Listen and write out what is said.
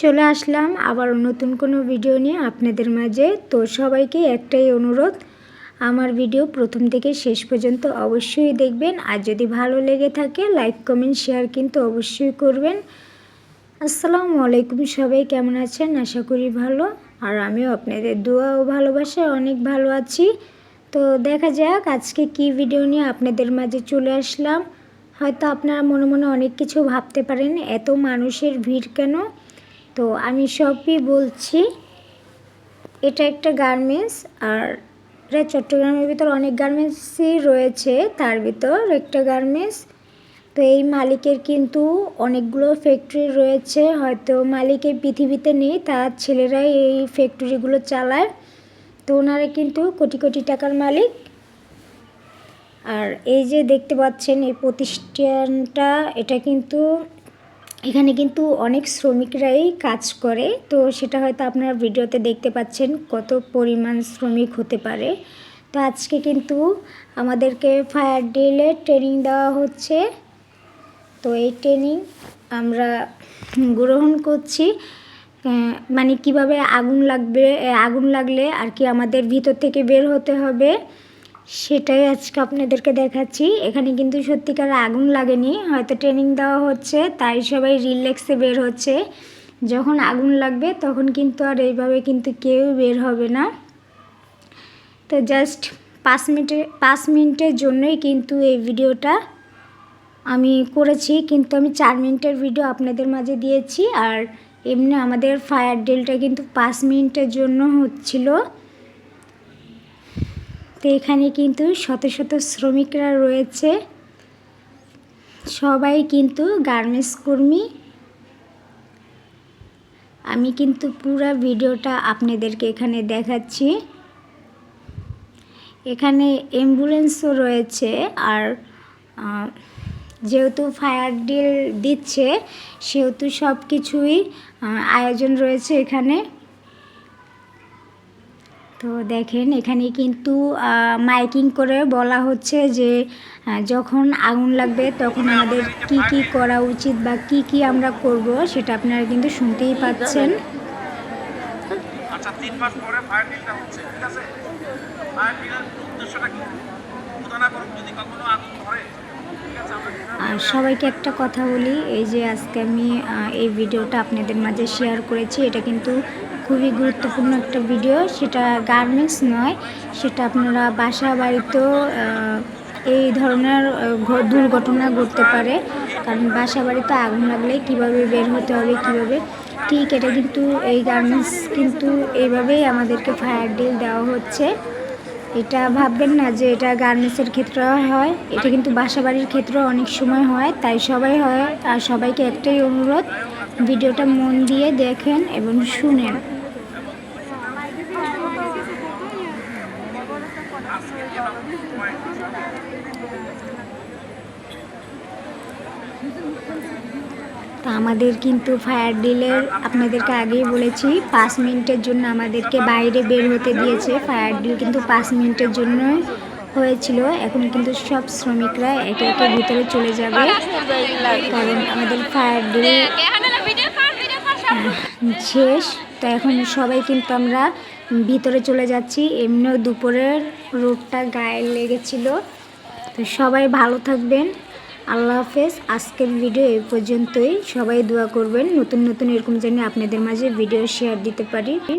চলে আসলাম আবার নতুন কোনো ভিডিও নিয়ে আপনাদের মাঝে। তো সবাইকে একটাই অনুরোধ, আমার ভিডিও প্রথম থেকে শেষ পর্যন্ত অবশ্যই দেখবেন। আর যদি ভালো লেগে থাকে লাইক কমেন্ট শেয়ার কিন্তু অবশ্যই করবেন। আসসালামু আলাইকুম সবাই, কেমন আছেন? আশা করি ভালো। আর আমিও আপনাদের দোয়া ও ভালোবাসায় অনেক ভালো আছি। তো দেখা যাক আজকে কি ভিডিও নিয়ে আপনাদের মাঝে চলে আসলাম। হয়তো আপনারা মনে মনে অনেক কিছু ভাবতে পারেন, এত মানুষের ভিড় কেন? তো আমি সবই বলছি, এটা একটা গার্মেন্টস আর এটা চট্টগ্রামের ভিতর অনেক গার্মেন্টসই রয়েছে, তার ভিতর একটা গার্মেন্টস তো এই মালিকের কিন্তু অনেকগুলো ফ্যাক্টরি রয়েছে, হয়তো মালিকের পৃথিবীতে নেই, তার ছেলেরাই এই ফ্যাক্টরিগুলো চালায়। তো ওনারা কিন্তু কোটি কোটি টাকার মালিক। আর এই যে দেখতে পাচ্ছেন, এই প্রতিষ্ঠানটা, এটা কিন্তু এখানে কিন্তু অনেক শ্রমিকরাই কাজ করে। তো সেটা হয়তো আপনারা ভিডিওতে দেখতে পাচ্ছেন কত পরিমাণ শ্রমিক হতে পারে। তো আজকে কিন্তু আমাদেরকে ফায়ার ডিলে ট্রেনিং দেওয়া হচ্ছে। তো এই ট্রেনিং আমরা গ্রহণ করছি। মানে কীভাবে আগুন লাগবে আগুন লাগলে আর কি আমাদের ভিতর থেকে বের হতে হবে। সেটাই আজকে আপনাদেরকে দেখাচ্ছি। এখানে কিন্তু সত্যিকার আগুন লাগেনি, হয়তো ট্রেনিং দেওয়া হচ্ছে, তাই সবাই রিল্যাক্সে বের হচ্ছে। যখন আগুন লাগবে তখন কিন্তু আর এইভাবে কিন্তু কেউ বের হবে না। তো জাস্ট পাঁচ মিনিটে, পাঁচ মিনিটের জন্যই কিন্তু এই ভিডিওটা আমি করেছি। কিন্তু আমি চার মিনিটের ভিডিও আপনাদের মাঝে দিয়েছি। আর এমনি আমাদের ফায়ার ডেলটা কিন্তু পাঁচ মিনিটের জন্য হচ্ছিল। তো এখানে কিন্তু শত শত শ্রমিকরা রয়েছে। সবাই কিন্তু গার্মেন্টস কর্মী। আমি কিন্তু পুরো ভিডিওটা আপনাদেরকে এখানে দেখাচ্ছি। এখানে অ্যাম্বুলেন্সও রয়েছে আর যেহেতু ফায়ার ডিল দিচ্ছে, সেহেতু সব কিছুই আয়োজন রয়েছে এখানে। তো দেখেন এখানে কিন্তু মাইকিং করে বলা হচ্ছে যে যখন আগুন লাগবে তখন আমাদের কি কি করা উচিত বা কি কি আমরা করব সেটা আপনারা কিন্তু শুনতেই পাচ্ছেন। আচ্ছা তিন মাস পরে ফায়ার ডিলটা হচ্ছে ঠিক আছে? ফায়ার ডিলের উদ্দেশ্যটা কি? যদি কখনো আগুন ধরে আর সবাইকে একটা কথা বলি এই যে আজকে আমি এই ভিডিওটা আপনাদের মাঝে শেয়ার করেছি এটা কিন্তু খুবই গুরুত্বপূর্ণ একটা ভিডিও সেটা গার্মেন্টস নয়, সেটা আপনারা বাসা বাড়িতেও এই ধরনের দুর্ঘটনা ঘটতে পারে। কারণ বাসা বাড়িতে আগুন লাগলে কীভাবে বের হতে হবে, কীভাবে? ঠিক এটা কিন্তু এই গার্মেন্টস কিন্তু এইভাবেই আমাদেরকে ফায়ার ডিল দেওয়া হচ্ছে। এটা ভাববেন না যে এটা গার্মেন্টসের ক্ষেত্রে হয়, এটা কিন্তু বাসা বাড়ির ক্ষেত্রেও অনেক সময় হয়, তাই সবাই হয়, আর সবাইকে একটাই অনুরোধ ভিডিওটা মন দিয়ে দেখেন এবং শুনেন। তা আমাদের কিন্তু ফায়ার ডিলের আপনাদেরকে আগেই বলেছি, পাঁচ মিনিটের জন্য আমাদেরকে বাইরে বের হতে দিয়েছে। ফায়ার ডিল কিন্তু পাঁচ মিনিটের জন্য হয়েছিল। এখন কিন্তু সব শ্রমিকরা একে একে ভিতরে চলে যাবে। কারণ আমাদের ফায়ার ডিল শেষ। তো এখন সবাই কিন্তু আমরা ভিতরে চলে যাচ্ছি। এমনিও দুপুরের রোদটা গায়ে লেগেছিল। তো সবাই ভালো থাকবেন। আল্লাহ হাফেজ। আজকের ভিডিও এই পর্যন্তই। সবাই দোয়া করবেন। নতুন নতুন এরকম জানি আপনাদের মাঝে ভিডিও শেয়ার দিতে পারি।